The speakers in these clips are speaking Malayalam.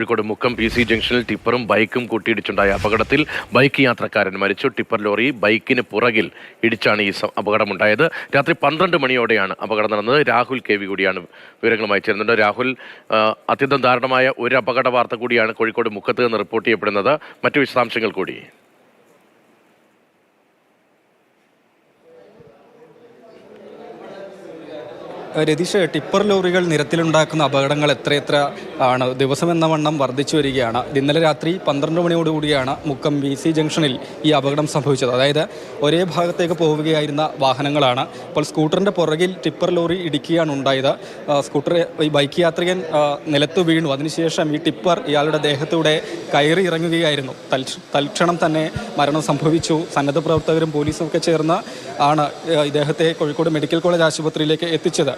കോഴിക്കോട് മുക്കം പി സി ജംഗ്ഷനിൽ ടിപ്പറും ബൈക്കും കൂട്ടിയിടിച്ചുണ്ടായ അപകടത്തിൽ ബൈക്ക് യാത്രക്കാരൻ മരിച്ചു. ടിപ്പർ ലോറി ബൈക്കിന് പുറകിൽ ഇടിച്ചാണ് ഈ അപകടമുണ്ടായത്. രാത്രി പന്ത്രണ്ട് മണിയോടെയാണ് അപകടം നടന്നത്. രാഹുൽ കെ വി കൂടിയാണ് വിവരങ്ങളുമായി ചേരുന്നുണ്ട്. രാഹുൽ അത്യന്തം ദാരുണമായ ഒരു അപകട വാർത്ത കൂടിയാണ് കോഴിക്കോട് മുക്കത്ത് നിന്ന് റിപ്പോർട്ട് ചെയ്യപ്പെടുന്നത്. മറ്റു വിശദാംശങ്ങൾ കൂടി. രതീഷ് ടിപ്പർ ലോറികൾ നിരത്തിലുണ്ടാക്കുന്ന അപകടങ്ങൾ എത്രയെത്ര ആണ്? ദിവസം എന്ന വണ്ണം വർദ്ധിച്ചു വരികയാണ്. ഇന്നലെ രാത്രി പന്ത്രണ്ട് മണിയോടുകൂടിയാണ് മുക്കം വി സി ജംഗ്ഷനിൽ ഈ അപകടം സംഭവിച്ചത്. അതായത് ഒരേ ഭാഗത്തേക്ക് പോവുകയായിരുന്ന വാഹനങ്ങളാണ്. ഇപ്പോൾ സ്കൂട്ടറിന്റെ പുറകിൽ ടിപ്പർ ലോറി ഇടിക്കുകയാണ് ഉണ്ടായത്. സ്കൂട്ടർ ഈ ബൈക്ക് യാത്രികൻ നിലത്ത് വീണു. അതിനുശേഷം ഈ ടിപ്പർ ഇയാളുടെ ദേഹത്തൂടെ കയറി ഇറങ്ങുകയായിരുന്നു. തൽക്ഷ- തൽക്ഷണം തന്നെ മരണം സംഭവിച്ചു. സന്നദ്ധ പ്രവർത്തകരും പോലീസും ഒക്കെ ചേർന്ന് ആണ് ഇദ്ദേഹത്തെ കോഴിക്കോട് മെഡിക്കൽ കോളേജ് ആശുപത്രിയിലേക്ക് എത്തിച്ചത്.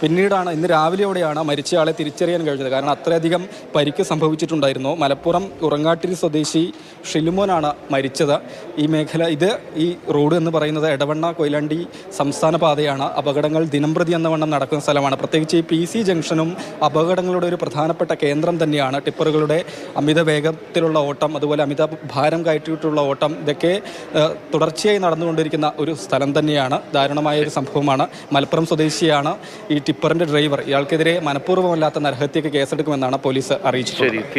പിന്നീടാണ് ഇന്ന് രാവിലെയോടെയാണ് മരിച്ചയാളെ തിരിച്ചറിയാൻ കഴിഞ്ഞത്. കാരണം അത്രയധികം പരിക്ക് സംഭവിച്ചിട്ടുണ്ടായിരുന്നു. മലപ്പുറം ഉറങ്ങാട്ടിൽ സ്വദേശി ഷിലുമോനാണ് മരിച്ചത്. ഈ മേഖല ഇത് ഈ റോഡ് എന്ന് പറയുന്നത് എടവണ്ണ കൊയിലാണ്ടി സംസ്ഥാന പാതയാണ്. അപകടങ്ങൾ ദിനംപ്രതി എന്ന വണ്ണം നടക്കുന്ന സ്ഥലമാണ്. പ്രത്യേകിച്ച് ഈ പി സി ജംഗ്ഷനും അപകടങ്ങളുടെ ഒരു പ്രധാനപ്പെട്ട കേന്ദ്രം തന്നെയാണ്. ടിപ്പറുകളുടെ അമിത വേഗത്തിലുള്ള ഓട്ടം അതുപോലെ അമിത ഭാരം കയറ്റിയിട്ടുള്ള ഓട്ടം ഇതൊക്കെ തുടർച്ചയായി നടന്നുകൊണ്ടിരിക്കുന്ന ഒരു സ്ഥലം തന്നെയാണ്. ദാരുണമായ ഒരു സംഭവമാണ്. മലപ്പുറം സ്വദേശിയാണ് ഈ ടിപ്പറിന്റെ ഡ്രൈവർ. ഇയാൾക്കെതിരെ മനഃപൂർവമല്ലാത്ത നരഹത്യക്ക് കേസെടുക്കുമെന്നാണ് പോലീസ് അറിയിച്ചത്